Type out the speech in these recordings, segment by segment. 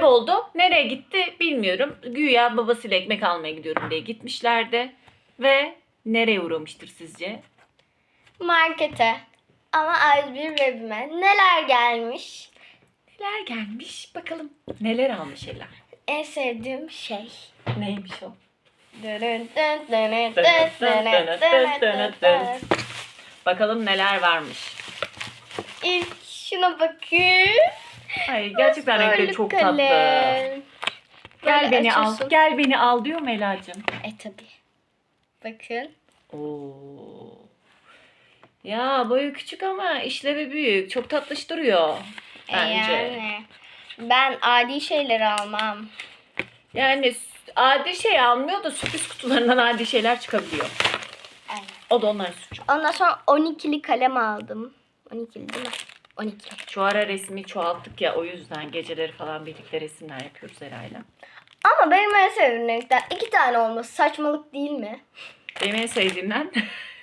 kayboldu. Nereye gitti bilmiyorum. Güya babasıyla ekmek almaya gidiyorum diye gitmişlerdi. Ve nereye uğramıştır sizce? Markete. Ama A101 webime neler gelmiş? Neler gelmiş bakalım. Neler almış Ela? En sevdiğim şey. Neymiş o? Bakalım neler varmış. İlk şuna bakın. Ay gerçekten renkleri çok tatlı. Gel Böyle beni al. açıyorsun. Gel beni al diyor mu Ela'cığım? E tabi. Bakın. Oo. Ya boyu küçük ama işlevi büyük. Çok tatlış duruyor. E Bence. yani. Ben adi şeyleri almam. Yani adi şey almıyor da sürpriz kutularından adi şeyler çıkabiliyor. Aynen. O da onların suçu. Ondan sonra 12'li kalem aldım. 12'li değil mi? 12. Şu ara resmi çoğalttık ya o yüzden geceleri falan birlikte resimler yapıyoruz Ela'yla. Ama benim en sevdiğim renkler iki tane olması saçmalık değil mi? Benim en sevdiğimden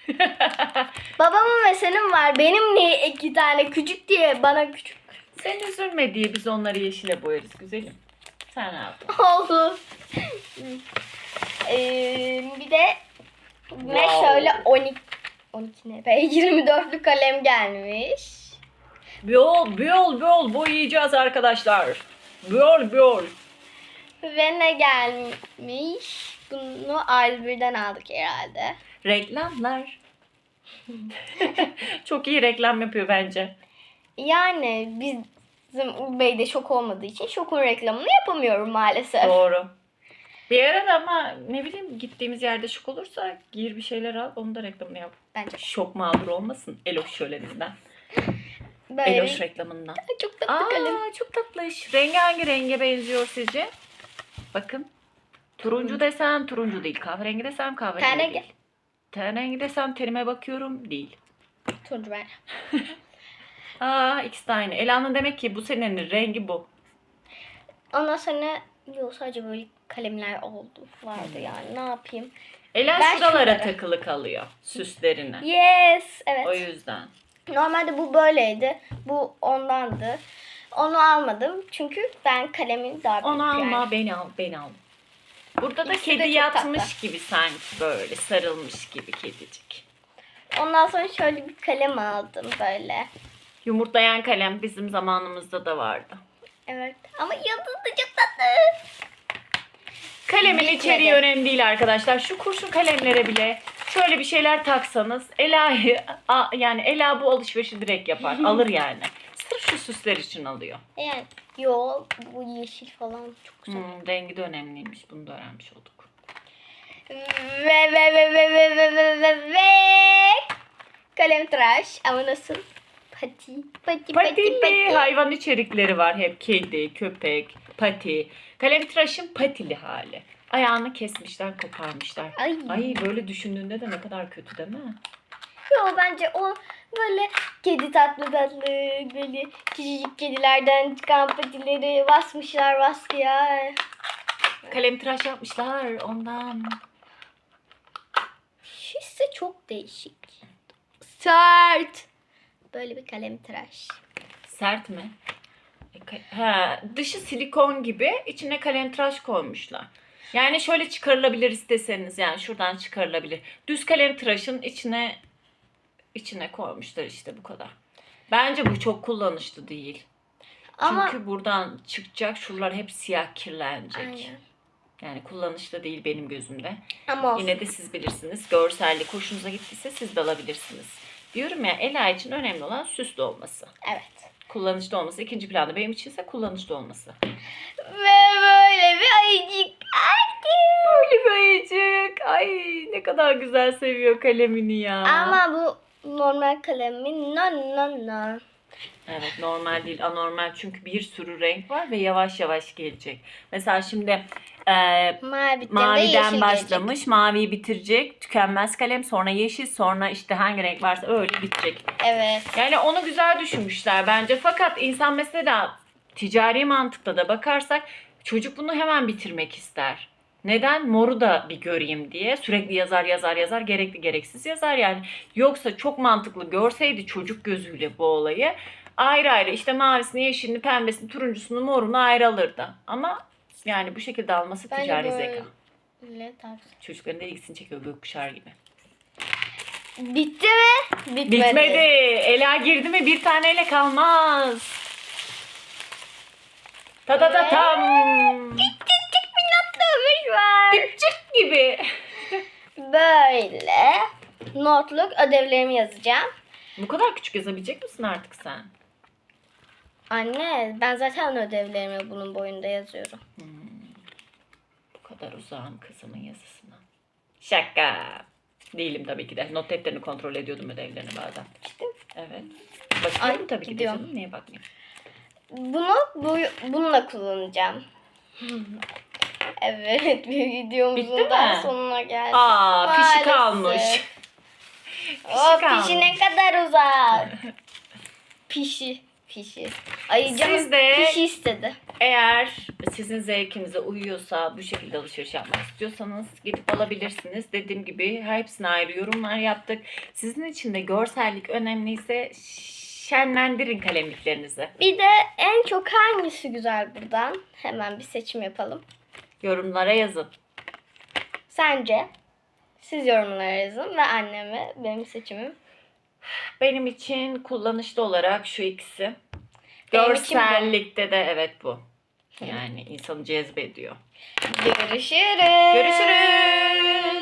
Babamın ve senin var. Benim niye iki tane küçük diye bana küçük sen üzülme diye biz onları yeşile boyarız güzelim. Sen ne yaptın? oldu. ee, bir de ve Wow. şöyle 12 12 ne be 24'lü kalem gelmiş. Biyol, biyol, biyol boyayacağız arkadaşlar. Biyol, biyol. Ve ne gelmiş? Bunu A101'den aldık herhalde. Reklamlar. Çok iyi reklam yapıyor bence. Yani bizim Ubey'de şok olmadığı için şokun reklamını yapamıyorum maalesef. Doğru. Bir ara da ama ne bileyim gittiğimiz yerde şok olursa gir bir şeyler al onu da reklamını yap. Bence Şok mağdur olmasın Eloş şöleninden. Böyle Eloş reklamından. çok tatlı Aa kalem. çok tatlış. Rengi hangi renge benziyor sizce? Bakın. Turuncu desem turuncu değil. Kahverengi desem kahverengi Tane değil. Ten rengi desem tenime bakıyorum değil. Turuncu ben. Aa ikisi de aynı. Ela'nın demek ki bu senenin rengi bu. Ondan sonra yok sadece böyle kalemler oldu vardı yani ne yapayım. Ela Ben şuralara şunları. takılı kalıyor. Süslerine. Yes evet. O yüzden. Normalde bu böyleydi. Bu ondandı. Onu almadım çünkü ben kalemin daha büyük Onu yani. alma beni al beni al. Burada da İkisi de kedi çok yatmış tatlı. gibi sanki böyle sarılmış gibi kedicik. Ondan sonra şöyle bir kalem aldım böyle. Yumurtlayan kalem bizim zamanımızda da vardı. Evet ama yıldız da çok tatlı. Kalemin Bitmedi. içeriği önemli değil arkadaşlar. Şu kurşun kalemlere bile şöyle bir şeyler taksanız Ela'yı a- yani Ela bu alışverişi direkt yapar. Alır yani. Sırf şu süsler için alıyor. Yani yo bu yeşil falan çok güzel. Hmm, rengi de önemliymiş. Bunu da öğrenmiş olduk. Ve ve ve ve ve ve ve ve ve kalem tıraş ama nasıl? Pati pati pati Patili pati. hayvan içerikleri var hep. Kedi, köpek, pati. Kalem tıraşın patili hali. Ayağını kesmişler, koparmışlar. Ay. Ay böyle düşündüğünde de ne kadar kötü değil mi? Yo bence o böyle kedi tatlı tatlı böyle küçücük kedilerden çıkan patileri basmışlar baskıya. Kalem tıraş yapmışlar ondan. Şişse çok değişik. Sert. Böyle bir kalem tıraş. Sert mi? E, Ha, dışı silikon gibi içine kalem tıraş koymuşlar. Yani şöyle çıkarılabilir isteseniz yani şuradan çıkarılabilir. Düz kalem tıraşın içine içine koymuşlar işte bu kadar. Bence bu çok kullanışlı değil. Ama Çünkü buradan çıkacak şuralar hep siyah kirlenecek. Aynen. Yani kullanışlı değil benim gözümde. ama olsun. Yine de siz bilirsiniz. Görsellik hoşunuza gittiyse siz de alabilirsiniz. Diyorum ya Ela için önemli olan süslü olması. Evet. Kullanışlı olması. ikinci planda benim içinse kullanışlı olması. Ve bir ayıcık. Ay. Böyle bir ayıcık. Ay ne kadar güzel seviyor kalemini ya. Ama bu normal kalemin no no no. Evet normal değil anormal çünkü bir sürü renk var ve yavaş yavaş gelecek. Mesela şimdi e, Mavi de Maviden başlamış. gelecek. Maviyi bitirecek. Tükenmez kalem. Sonra yeşil. Sonra işte hangi renk varsa öyle bitecek. Evet. Yani onu güzel düşünmüşler bence. Fakat insan mesela ticari mantıkla da bakarsak çocuk bunu hemen bitirmek ister. Neden? Moru da bir göreyim diye. Sürekli yazar yazar yazar. Gerekli gereksiz yazar yani. Yoksa çok mantıklı görseydi çocuk gözüyle bu olayı ayrı ayrı işte mavisini, yeşilini, pembesini, turuncusunu, morunu ayrı alırdı. Ama yani bu şekilde alması Bence ticari zeka. Çocukların da ilgisini çekiyor gökkuşağı gibi. Bitti mi? Bitmedi. Bitmedi. Ela girdi mi bir taneyle kalmaz. Ta ta ta tam. Küçük bir notlamış var. Küçük gibi. Böyle notluk ödevlerimi yazacağım. Bu kadar küçük yazabilecek misin artık sen? Anne ben zaten ödevlerimi bunun boyunda yazıyorum. Bu kadar uzağım kızımın yazısına. Şaka. Değilim tabii ki de. Not defterini kontrol ediyordum ödevlerini bazen. İşte Evet. Bakıyorum Ay, tabii ki de gidiyorum. canım. Niye bakmayayım? Bunu bu, bununla kullanacağım. Evet bir videomuzun Bitti daha mi? sonuna geldik. Aa fişi Maalesef. kalmış. O kalmış. pişi ne kadar uzak. pişi. Pişi. Ay canım Siz de- pişi istedi. Eğer sizin zevkinize uyuyorsa bu şekilde alışveriş yapmak istiyorsanız gidip alabilirsiniz. Dediğim gibi hepsine ayrı yorumlar yaptık. Sizin için de görsellik önemliyse şenlendirin kalemliklerinizi. Bir de en çok hangisi güzel buradan? Hemen bir seçim yapalım. Yorumlara yazın. Sence? Siz yorumlara yazın ve anneme benim seçimim. Benim için kullanışlı olarak şu ikisi. Benim için bu. Görsellikte de evet bu. Yani insanı cezbediyor. Görüşürüz. Görüşürüz.